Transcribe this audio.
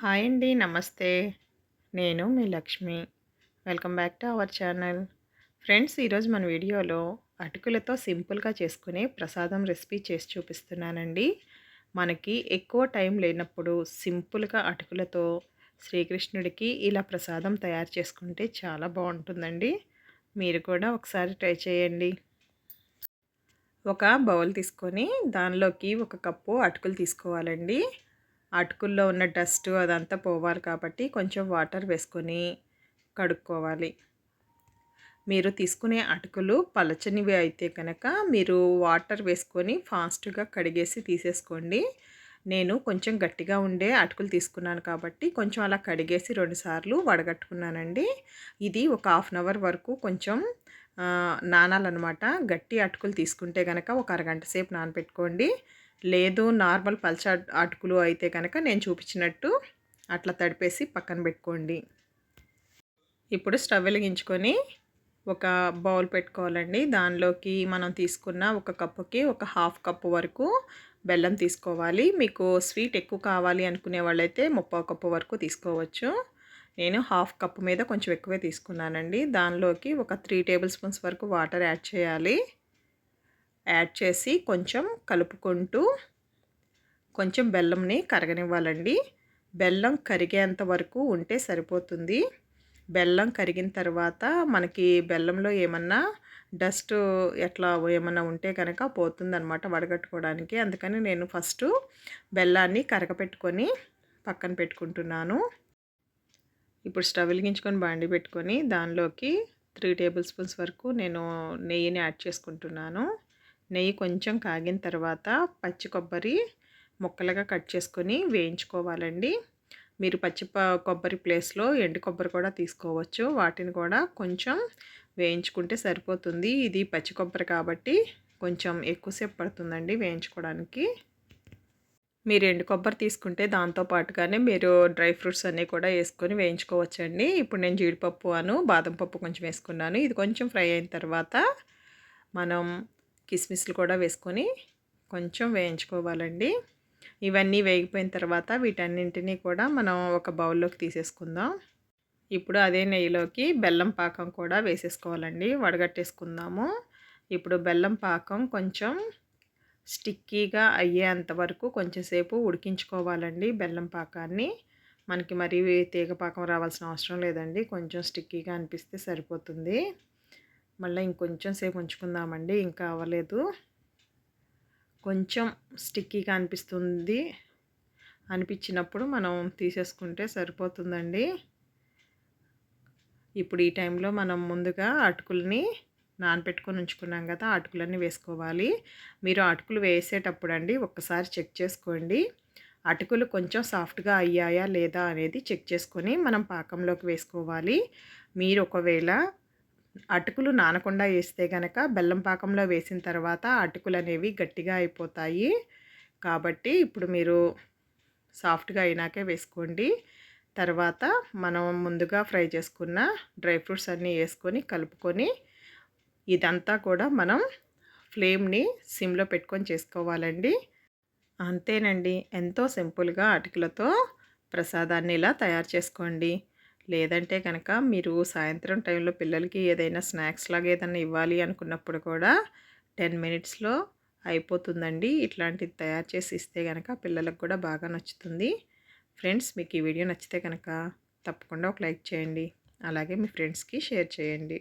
Hi అండి నమస్తే. నేను మీ Lakshmi. Welcome back to our channel. Friends ఈరోజు మన వీడియోలో అటుకులతో సింపుల్గా చేసుకునే ప్రసాదం రెసిపీ చేసి చూపిస్తున్నానండి. మనకి ఎక్కువ టైం లేనప్పుడు సింపుల్గా అటుకులతో శ్రీకృష్ణుడికి ఇలా ప్రసాదం తయారు చేసుకుంటే చాలా బాగుంటుందండి. మీరు కూడా ఒకసారి ట్రై చేయండి. ఒక బౌల్ తీసుకొని దానిలోకి ఒక కప్పు అటుకులు తీసుకోవాలండి. అటుకుల్లో ఉన్న డస్ట్ అదంతా పోవాలి కాబట్టి కొంచెం వాటర్ వేసుకొని కడుక్కోవాలి. మీరు తీసుకునే అటుకులు పలచనివి అయితే కనుక మీరు వాటర్ వేసుకొని ఫాస్ట్గా కడిగేసి తీసేసుకోండి. నేను కొంచెం గట్టిగా ఉండే అటుకులు తీసుకున్నాను కాబట్టి కొంచెం అలా కడిగేసి రెండుసార్లు వడగట్టుకున్నానండి. ఇది ఒక హాఫ్ అన్ అవర్ వరకు కొంచెం నానాలన్నమాట. గట్టి అటుకులు తీసుకుంటే కనుక ఒక అరగంట సేపు నానబెట్టుకోండి. లేదు నార్మల్ పల్చ అటుకులు అయితే కనుక నేను చూపించినట్టు అట్లా తడిపేసి పక్కన పెట్టుకోండి. ఇప్పుడు స్టవ్ వెలిగించుకొని ఒక బౌల్ పెట్టుకోవాలండి. దానిలోకి మనం తీసుకున్న ఒక కప్పుకి ఒక హాఫ్ కప్పు వరకు బెల్లం తీసుకోవాలి. మీకు స్వీట్ ఎక్కువ కావాలి అనుకునే వాళ్ళైతే ముప్పై కప్పు వరకు తీసుకోవచ్చు. నేను హాఫ్ కప్పు మీద కొంచెం ఎక్కువే తీసుకున్నానండి. దానిలోకి ఒక త్రీ టేబుల్ స్పూన్స్ వరకు వాటర్ యాడ్ చేయాలి. యాడ్ చేసి కొంచెం కలుపుకుంటూ కొంచెం బెల్లంని కరగనివ్వాలండి. బెల్లం కరిగేంత వరకు ఉంటే సరిపోతుంది. బెల్లం కరిగిన తర్వాత మనకి బెల్లంలో ఏమన్నా డస్ట్ ఎట్లా ఏమన్నా ఉంటే కనుక పోతుందనమాట వడగట్టుకోవడానికి. అందుకని నేను ఫస్ట్ బెల్లాన్ని కరగపెట్టుకొని పక్కన పెట్టుకుంటున్నాను. ఇప్పుడు స్టవ్ వెలిగించుకొని బాండి పెట్టుకొని దానిలోకి త్రీ టేబుల్ స్పూన్స్ వరకు నేను నెయ్యిని యాడ్ చేసుకుంటున్నాను. నెయ్యి కొంచెం కాగిన తర్వాత పచ్చి కొబ్బరి ముక్కలుగా కట్ చేసుకొని వేయించుకోవాలండి. మీరు పచ్చి కొబ్బరి ప్లేస్లో ఎండు కొబ్బరి కూడా తీసుకోవచ్చు. వాటిని కూడా కొంచెం వేయించుకుంటే సరిపోతుంది. ఇది పచ్చి కొబ్బరి కాబట్టి కొంచెం ఎక్కువసేపు పడుతుందండి వేయించుకోవడానికి. మీరు ఎండు కొబ్బరి తీసుకుంటే దాంతో పాటుగానే మీరు డ్రై ఫ్రూట్స్ అన్నీ కూడా వేసుకొని వేయించుకోవచ్చండి. ఇప్పుడు నేను జీడిపప్పు అను బాదం పప్పు కొంచెం వేసుకున్నాను. ఇది కొంచెం ఫ్రై అయిన తర్వాత మనం కిస్మిస్లు కూడా వేసుకొని కొంచెం వేయించుకోవాలండి. ఇవన్నీ వేగిపోయిన తర్వాత వీటన్నింటినీ కూడా మనం ఒక బౌల్లోకి తీసేసుకుందాం. ఇప్పుడు అదే నెయ్యిలోకి బెల్లం పాకం కూడా వేసేసుకోవాలండి. వడగట్టేసుకుందాము. ఇప్పుడు బెల్లం పాకం కొంచెం స్టిక్కీగా అయ్యేంత వరకు కొంచెంసేపు ఉడికించుకోవాలండి బెల్లం పాకాన్ని. మనకి మరి తీగ పాకం రావాల్సిన అవసరం లేదండి. కొంచెం స్టిక్కీగా అనిపిస్తే సరిపోతుంది. మళ్ళీ ఇంకొంచెం సేపు ఉంచుకుందామండి ఇంకా అవ్వలేదు. కొంచెం స్టిక్కీగా అనిపిస్తుంది. అనిపించినప్పుడు మనం తీసేసుకుంటే సరిపోతుందండి. ఇప్పుడు ఈ టైంలో మనం ముందుగా అటుకుల్ని నానపెట్టుకొని ఉంచుకున్నాం కదా అటుకులన్నీ వేసుకోవాలి. మీరు అటుకులు వేసేటప్పుడు అండి ఒక్కసారి చెక్ చేసుకోండి. అటుకులు కొంచెం సాఫ్ట్గా అయ్యాయా లేదా అనేది చెక్ చేసుకొని మనం పాకంలోకి వేసుకోవాలి. మీరు ఒకవేళ అటుకులు నానకుండా వేస్తే కనుక బెల్లం పాకంలో వేసిన తర్వాత అటుకులు అనేవి గట్టిగా అయిపోతాయి. కాబట్టి ఇప్పుడు మీరు సాఫ్ట్గా అయినాకే వేసుకోండి. తర్వాత మనం ముందుగా ఫ్రై చేసుకున్న డ్రై ఫ్రూట్స్ అన్నీ వేసుకొని కలుపుకొని ఇదంతా కూడా మనం ఫ్లేమ్ని సిమ్లో పెట్టుకొని చేసుకోవాలండి. అంతేనండి. ఎంతో సింపుల్గా అటుకులతో ప్రసాదాన్ని ఇలా తయారు చేసుకోండి. లేదంటే కనుక మీరు సాయంత్రం టైంలో పిల్లలకి ఏదైనా స్నాక్స్ లాగా ఏదైనా ఇవ్వాలి అనుకున్నప్పుడు కూడా టెన్ మినిట్స్లో అయిపోతుందండి. ఇట్లాంటిది తయారు చేసి ఇస్తే కనుక పిల్లలకు కూడా బాగా నచ్చుతుంది. ఫ్రెండ్స్ మీకు ఈ వీడియో నచ్చితే కనుక తప్పకుండా ఒక లైక్ చేయండి. అలాగే మీ ఫ్రెండ్స్కి షేర్ చేయండి.